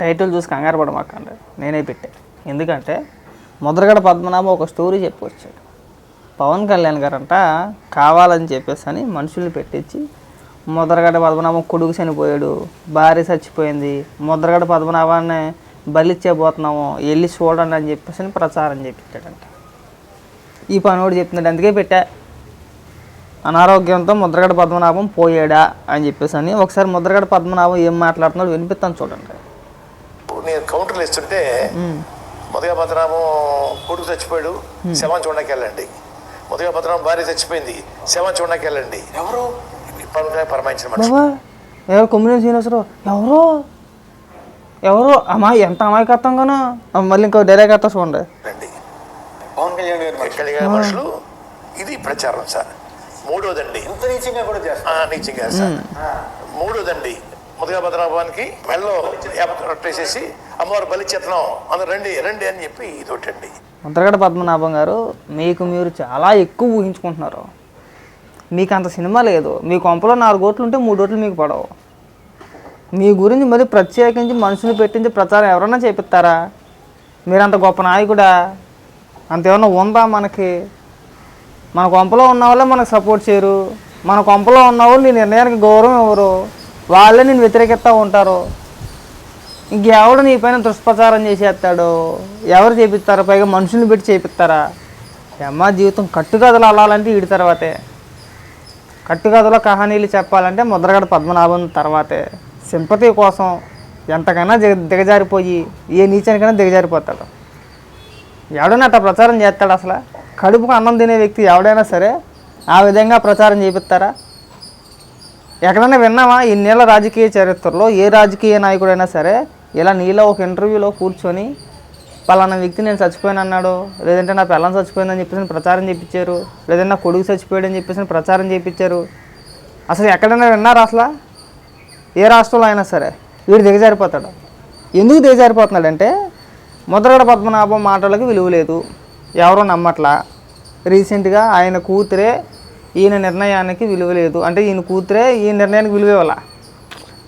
Title చూసి కంగారు పడమాకండి నేనే పెట్టా. ఎందుకంటే ముద్రగడ పద్మనాభం ఒక స్టోరీ చెప్పొచ్చాడు. పవన్ కళ్యాణ్ గారంట కావాలని చెప్పేసి అని మనుషుల్ని పెట్టించి ముద్రగడ పద్మనాభం కొడుకు చనిపోయాడు భార్య చచ్చిపోయింది ముద్రగడ పద్మనాభాన్ని బలిచ్చేపోతున్నాము వెళ్ళి చూడండి అని చెప్పేసి అని ప్రచారం చేపించాడంట. ఈ పనోడు చెప్తున్నాడు. అందుకే పెట్టా. అనారోగ్యంతో ముద్రగడ పద్మనాభం పోయాడా అని చెప్పేసి అని ఒకసారి ముద్రగడ పద్మనాభం ఏం మాట్లాడుతున్నాడు వినిపిస్తాను చూడండి. నేను కౌంటర్లు ఇస్తుంటే మొదగా భద్రామం కొడుకు చచ్చిపోయాడు. శవం చూడడానికి వెళ్ళండి. మొదగా భద్రామం భార్య చచ్చిపోయింది. శవం చూడడానికి వెళ్ళండి. ఎవరు? పవన్ పరమాయించిన మనిషి. ఎవరు కొమ్మినేని శ్రీనివాసరావు? ఎవరు? ఎవరు? అమ్మా ఎంత అమాయకత్వంగానో? మళ్ళీ ఇంకో డైరెక్ట్ అత్త చూడండి. రండి. పవన్ కళ్యాణ్ గారు మనుషులు. ఇది ప్రచారం సార్. మూడోదండి. ఇంత నీచంగా కూడా చేస్తారు. ఆ, నిజంగా సార్. మూడోదండి. మొదగా భద్రాభవానికి మెల్లో వేసేసి అమ్మవారు బలి అందరు రండి రండి అని చెప్పి ఇది ఒకటండి ముద్రగడ పద్మనాభం గారు మీకు మీరు చాలా ఎక్కువ ఊహించుకుంటున్నారు. మీకు అంత సినిమా లేదు. మీ కొంపలో నాలుగు ఓట్లు ఉంటే మూడు ఓట్లు మీకు పడవు. మీ గురించి మరి ప్రత్యేకించి మనుషులు పెట్టించి ప్రచారం ఎవరన్నా చేపిస్తారా? మీరు అంత గొప్ప నాయకుడా? అంత ఏమన్నా ఉందా మనకి? మన కొంపలో ఉన్న వాళ్ళే మనకు సపోర్ట్ చేయరు. మన కొంపలో ఉన్న వాళ్ళు నీ నిర్ణయానికి గౌరవం ఇవ్వరు వాళ్ళే నేను వ్యతిరేకిస్తూ ఉంటారు. ఇంకెవడు నీ పైన దుష్ప్రచారం చేసేస్తాడు? ఎవరు చేపిస్తారు? పైగా మనుషుల్ని పెట్టి చేపిస్తారా? అమ్మ జీవితం కట్టుకథలు అల్లాలంటే వీడి తర్వాతే. కట్టుకథలో కహానీలు చెప్పాలంటే ముద్రగడ పద్మనాభం తర్వాతే. సింపతి కోసం ఎంతకైనా దిగ దిగజారిపోయి ఏ నీచానికైనా దిగజారిపోతాడు. ఎవడైనా అట్లా ప్రచారం చేస్తాడు అసలు? కడుపుకు అన్నం తినే వ్యక్తి ఎవడైనా సరే ఆ విధంగా ప్రచారం చేపిస్తారా? ఎక్కడైనా విన్నావా? ఇన్నేళ్ళ రాజకీయ చరిత్రలో ఏ రాజకీయ నాయకుడైనా సరే ఇలా నీలో ఒక ఇంటర్వ్యూలో కూర్చొని పలానా వ్యక్తి నేను చచ్చిపోయాను అన్నాడు. లేదంటే నా పిల్లని చచ్చిపోయిందని చెప్పేసి ప్రచారం చేయించారు లేదంటే నా కొడుకు చచ్చిపోయాడని చెప్పేసి ప్రచారం చేయించారు అసలు ఎక్కడైనా విన్నారా అసలు? ఏ రాష్ట్రంలో అయినా సరే. వీడు దిగజారిపోతాడు. ఎందుకు దిగజారిపోతున్నాడంటే ముద్రగడ పద్మనాభం మాటలకు విలువ లేదు. ఎవరో నమ్మట్లా. రీసెంట్గా ఆయన కూతురే ఈయన నిర్ణయానికి విలువ లేదు. అంటే ఈయన కూతురే ఈ నిర్ణయానికి విలువ ఇవ్వాల?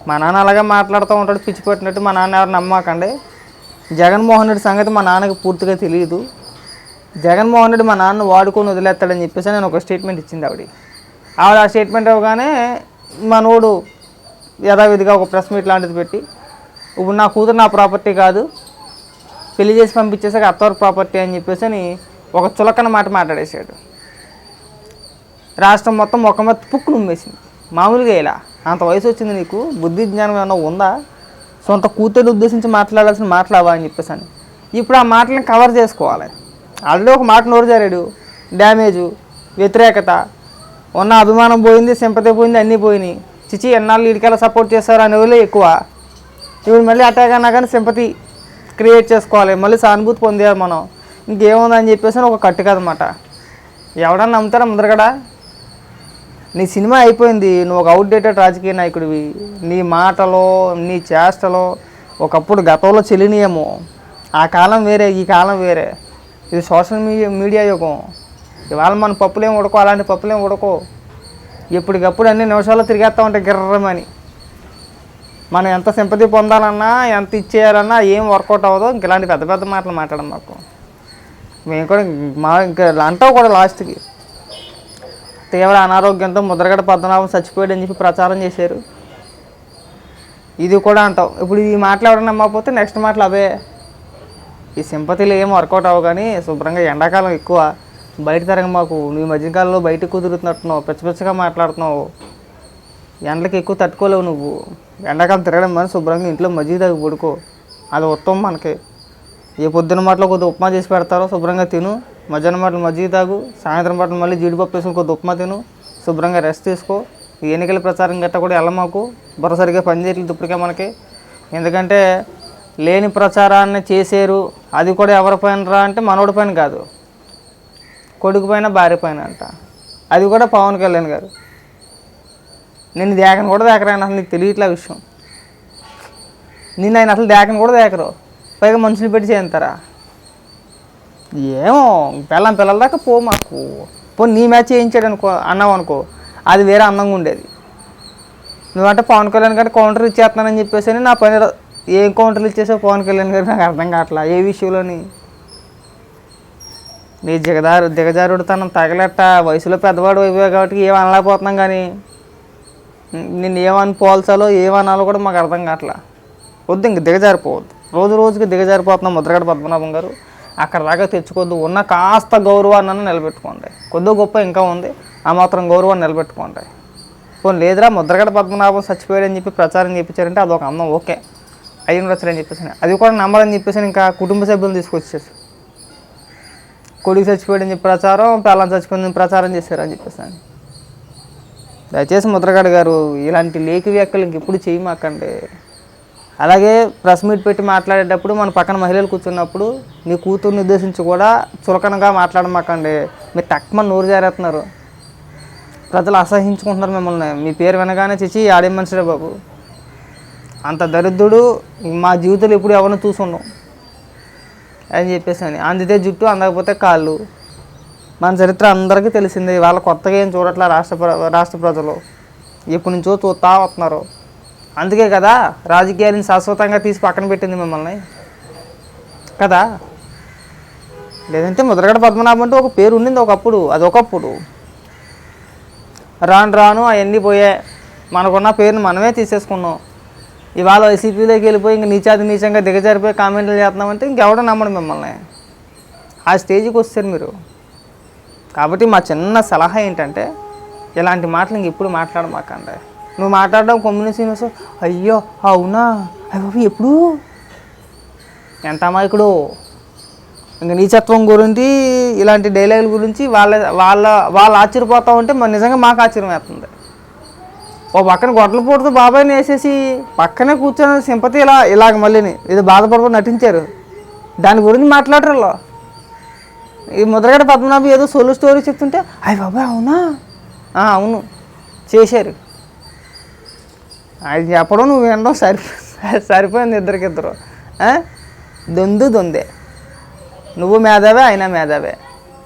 మా నాన్న అలాగే మాట్లాడుతూ ఉంటాడు పిచ్చి పెట్టినట్టు. మా నాన్న ఎవరు నమ్మకండి. జగన్మోహన్ రెడ్డి సంగతి మా నాన్నకి పూర్తిగా తెలియదు. జగన్మోహన్ రెడ్డి మా నాన్న వాడుకొని వదిలేస్తాడని చెప్పేసి నేను ఒక స్టేట్మెంట్ ఇచ్చింది ఆవిడ ఆవిడ ఆ స్టేట్మెంట్ ఇవ్వగానే మనోడు యథావిధిగా ఒక ప్రెస్ మీట్ లాంటిది పెట్టి ఇప్పుడు నా కూతురు నా ప్రాపర్టీ కాదు. పెళ్ళి చేసి పంపించేసాక అత్తవారి ప్రాపర్టీ అని చెప్పేసి అని ఒక చులకన మాట మాట్లాడేశాడు. రాష్ట్రం మొత్తం ఒక మొత్తం పుక్కు మామూలుగా ఇలా అంత వయసు వచ్చింది నీకు? బుద్ధి జ్ఞానం ఏమైనా ఉందా? సొంత కూతురు ఉద్దేశించి మాట్లాడాల్సిన మాట్లావా అని చెప్పేసి అని ఇప్పుడు ఆ మాటలను కవర్ చేసుకోవాలి. ఆల్రెడీ ఒక మాట నోరు జారాడు. డ్యామేజు వ్యతిరేకత ఉన్న అభిమానం పోయింది సింపతి పోయింది అన్నీ పోయినాయి. చిచి ఎన్నాళ్ళు వీడికెలా సపోర్ట్ చేస్తారు అనేవాళ్ళే ఎక్కువ. ఇప్పుడు మళ్ళీ అటాక్ అన్నా కానీ సింపతి క్రియేట్ చేసుకోవాలి. మళ్ళీ సానుభూతి పొందారు మనం. ఇంకేముందని చెప్పేసి అని ఒక కట్టు కదన్నమాట ఎవడన్నా నమ్ముతారా ముందరగడా? నీ సినిమా అయిపోయింది నువ్వు ఒక అవుట్డేటెడ్ రాజకీయ నాయకుడివి. నీ మాటలో నీ చేష్టలో ఒకప్పుడు గతంలో చెల్లినియేమో ఆ కాలం వేరే ఈ కాలం వేరే. ఇది సోషల్ మీడియా మీడియా యుగం. ఇవాళ మన పప్పులేం ఉడకో అలాంటి పప్పులేం ఉడకో. ఎప్పటికప్పుడు అన్ని నిమిషాల్లో తిరిగేస్తా ఉంటాయి గిర్రమని. మనం ఎంత సింపతి పొందాలన్నా ఎంత ఇచ్చేయాలన్నా ఏం వర్కౌట్ అవ్వదో ఇంక ఇలాంటి పెద్ద పెద్ద మాటలు మాట్లాడడం మాకు. మేము కూడా మా ఇంకా అంటావు కూడా లాస్ట్కి తీవ్ర అనారోగ్యంతో ముద్రగడ పద్మనాభం చచ్చిపోయాడని చెప్పి ప్రచారం చేశారు. ఇది కూడా అంటాం. ఇప్పుడు ఈ మాటలు ఎవరైనా నమ్మకపోతే నెక్స్ట్ మాటలు అవే. ఈ సింపతిలు ఏం వర్కౌట్ అవ్వ కానీ శుభ్రంగా ఎండాకాలం ఎక్కువ. బయట తరగ మాకు నీ మధ్యకాలంలో బయట కుదురుతున్నట్టున్నావు పిచ్చపిచ్చగా మాట్లాడుతున్నావు. ఎండలకు ఎక్కువ తట్టుకోలేవు నువ్వు. ఎండాకాలం తిరగడం కానీ శుభ్రంగా ఇంట్లో మజ్జిగ తగ్గి పడుకో. అది ఉత్తమం మనకి. ఏ పొద్దున మాటలో కొద్దిగా ఉప్మా చేసి పెడతారో శుభ్రంగా తిను. మధ్యాహ్నం పాటలు మజ్జిగ తాగు సాయంత్రం పాటలు మళ్ళీ జీడిపప్పు వేసుకుని కొద్ది ఉప్మా తిను శుభ్రంగా రెస్ట్ తీసుకో. ఈ ఎన్నికల ప్రచారం గట్ట కూడా వెళ్ళమాకు బుర్ర పనిచేయట్లేదు ఇప్పటికే మనకి. ఎందుకంటే లేని ప్రచారాన్ని చేశారు అది కూడా ఎవరి పైన రా అంటే మనోడి పైన కాదు. కొడుకు పైన భార్య పైన అంట. అది కూడా పవన్ కళ్యాణ్ గారు. నేను దేకను కూడా దేకరాయన అసలు నీకు తెలియట్లే విషయం. నిన్న ఆయన అసలు దేకను కూడా దేకరు. పైగా మనుషులు పెట్టి చేయంతారా? ఏమో పిల్లం పిల్లల దాకా పో మాకు. పో నీ మ్యాచ్ చేయించాడు అనుకో అన్నావు అనుకో అది వేరే అందంగా ఉండేది. నువ్వంటే పవన్ కళ్యాణ్ గారు కౌంటర్ ఇచ్చేస్తున్నానని చెప్పేసి అని నా పని ఏం కౌంటర్లు ఇచ్చేసావు పవన్ కళ్యాణ్ గారు? నాకు అర్థం కావట్లా ఏ విషయంలోని? నీ దిగజారు దిగజారుడుతనం తగలట్ట వయసులో పెద్దవాడు అయిపోయావు కాబట్టి ఏం అనలేకపోతున్నాం కానీ నేను ఏమని పోల్చాలో ఏమనాలో కూడా మాకు అర్థం కావట్లా. వద్దు ఇంక దిగజారిపోవద్దు. రోజు రోజుకి దిగజారిపోతున్నాం ముద్రగడ పద్మనాభం గారు. అక్కడ దాకా తెచ్చుకోద్దు ఉన్న కాస్త గౌరవాన్ని నిలబెట్టుకోండి. కొద్దిగా గొప్ప ఇంకా ఉంది. ఆ మాత్రం గౌరవాన్ని నిలబెట్టుకోండి. పోనీ లేదురా ముద్రగడ పద్మనాభం చచ్చిపోయాడని చెప్పి ప్రచారం చేయించారంటే అదొక అందం ఓకే. అయ్యి ఉండొచ్చులే చెప్పేసి అది కూడా నమ్మరని చెప్పేసి ఇంకా కుటుంబ సభ్యులను తీసుకొచ్చేసి కొడుకు చచ్చిపోయాడని చెప్పి ప్రచారం పిల్లలు చచ్చిపోయిందని ప్రచారం చేశారని చెప్పేసి దయచేసి ముద్రగడ గారు ఇలాంటి లేఖ వ్యాఖ్యలు ఇంకెప్పుడు చేయమాకండి. అలాగే ప్రెస్ మీట్ పెట్టి మాట్లాడేటప్పుడు మన పక్కన మహిళలు కూర్చున్నప్పుడు మీ కూతుర్ని ఉద్దేశించి కూడా చులకనగా మాట్లాడమాకండి. మీరు తక్కువ నోరు జారేస్తున్నారు ప్రజలు అసహించుకుంటున్నారు మిమ్మల్ని. మీ పేరు వినగానే చిచి ఆడే మనిషిరే బాబు. అంత దరిద్రుడు మా జీవితంలో ఎప్పుడు ఎవరిని చూసుండం? అని చెప్పేసి అని. అందితే జుట్టు అందకపోతే కాళ్ళు. మన చరిత్ర అందరికీ తెలిసిందే. వాళ్ళ కొత్తగా ఏం చూడట్లా రాష్ట్ర ప్ర- రాష్ట్ర ప్రజలు. ఎప్పటి నుంచో చూస్తా వస్తున్నారు. అందుకే కదా రాజకీయాలను శాశ్వతంగా తీసి పక్కన పెట్టింది మిమ్మల్ని. కదా? లేదంటే ముద్రగడ పద్మనాభం అంటే ఒక పేరు ఉండింది ఒకప్పుడు అది ఒకప్పుడు. రాను రాను అవన్నీ పోయాయి మనకున్న పేరుని మనమే తీసేసుకున్నాం. ఇవాళ వైసీపీలోకి వెళ్ళిపోయి ఇంక నీచాది నీచంగా దిగజారిపోయి కామెంట్లు చేస్తున్నామంటే ఇంకెవడో నమ్మడం మిమ్మల్ని. ఆ స్టేజ్కి వస్తారు మీరు. కాబట్టి మా చిన్న సలహా ఏంటంటే ఇలాంటి మాటలు ఇంక ఎప్పుడు మాట్లాడమాకండి. నువ్వు మాట్లాడడం కొమ్మిని శ్రీనివాసు అయ్యో అవునా? అయ్యో ఎప్పుడు? ఎంత అమాయకుడు ఇంక నీచత్వం గురించి ఇలాంటి డైలాగుల గురించి వాళ్ళ వాళ్ళ వాళ్ళు ఆశ్చర్యపోతా ఉంటే మరి నిజంగా మాకు ఆశ్చర్యం వేస్తుంది. ఓ పక్కన గొడ్డలు పోటుతో బాబాయ్ని వేసేసి పక్కనే కూర్చొని సింపతి ఇలా ఇలాగ మళ్ళీని ఇది బాధపడుకొని నటించారు. దాని గురించి మాట్లాడరు ఈ ముద్రగడ పద్మనాభం ఏదో సోలు స్టోరీ చెప్తుంటే అయ్యి బాబాయ్ అవునా? అవును. చేశారు. అది చెప్పడం నువ్వు వినడం సరిపో సరిపోయింది ఇద్దరికిద్దరు ఇద్దరు. దొందు దొందే. నువ్వు మేధావే ఆయన మేధావే.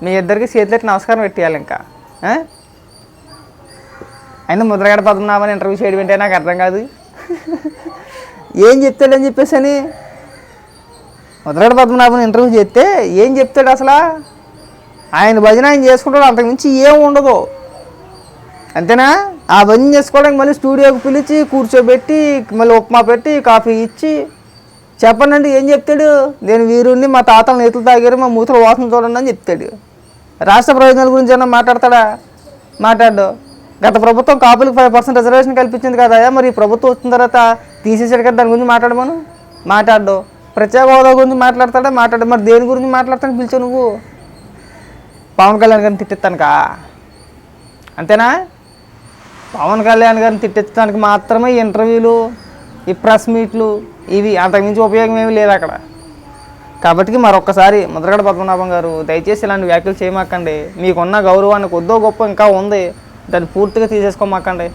మీ ఇద్దరికి చేతులెట్టి నమస్కారం పెట్టేయాలి ఇంకా. ఆయన ముద్రగడ పద్మనాభని ఇంటర్వ్యూ చేయడం ఏంటంటే నాకు అర్థం కాదు. ఏం చెప్తాడని చెప్పేసి అని ముద్రగడ పద్మనాభని ఇంటర్వ్యూ చేస్తే ఏం చెప్తాడు అసలు? ఆయన భజన ఆయన చేసుకుంటాడు అంతకుమించి ఏం ఉండదు. అంతేనా? అవన్నీ చేసుకోవడానికి మళ్ళీ స్టూడియోకి పిలిచి కూర్చోబెట్టి మళ్ళీ ఉప్మా పెట్టి కాఫీ ఇచ్చి చెప్పనండి ఏం చెప్తాడు? నేను వీరుణ్ణి మా తాతల నేతలు తాగారు మా మూతలు వాసన చూడండి అని చెప్తాడు. రాష్ట్ర ప్రయోజనాల గురించి ఏమన్నా మాట్లాడతాడా? మాట్లాడు. గత ప్రభుత్వం కాపులకు ఫైవ్ పర్సెంట్ రిజర్వేషన్ కల్పించింది కదా మరి ఈ ప్రభుత్వం వచ్చిన తర్వాత తీసేసాడు కదా దాని గురించి మాట్లాడమను మాట్లాడు. ప్రత్యేక హోదా గురించి మాట్లాడతాడా? మాట్లాడు. మరి దేని గురించి మాట్లాడతాను పిలిచావు నువ్వు. పవన్ కళ్యాణ్ గారిని తిట్టిస్తానుకా. అంతేనా? పవన్ కళ్యాణ్ గారిని తిట్టించడానికి మాత్రమే ఇంటర్వ్యూలు ఈ ప్రెస్ మీట్లు ఇవి అంతకుమించి ఉపయోగం ఏమీ లేదు అక్కడ. కాబట్టి మరొకసారి ముద్రగడ పద్మనాభం గారు దయచేసి ఇలాంటి వ్యాఖ్యలు చేయమాకండి. మీకున్న గౌరవానికి కొద్దో గొప్ప ఇంకా ఉంది. దాన్ని పూర్తిగా తీసేసుకోమాకండి.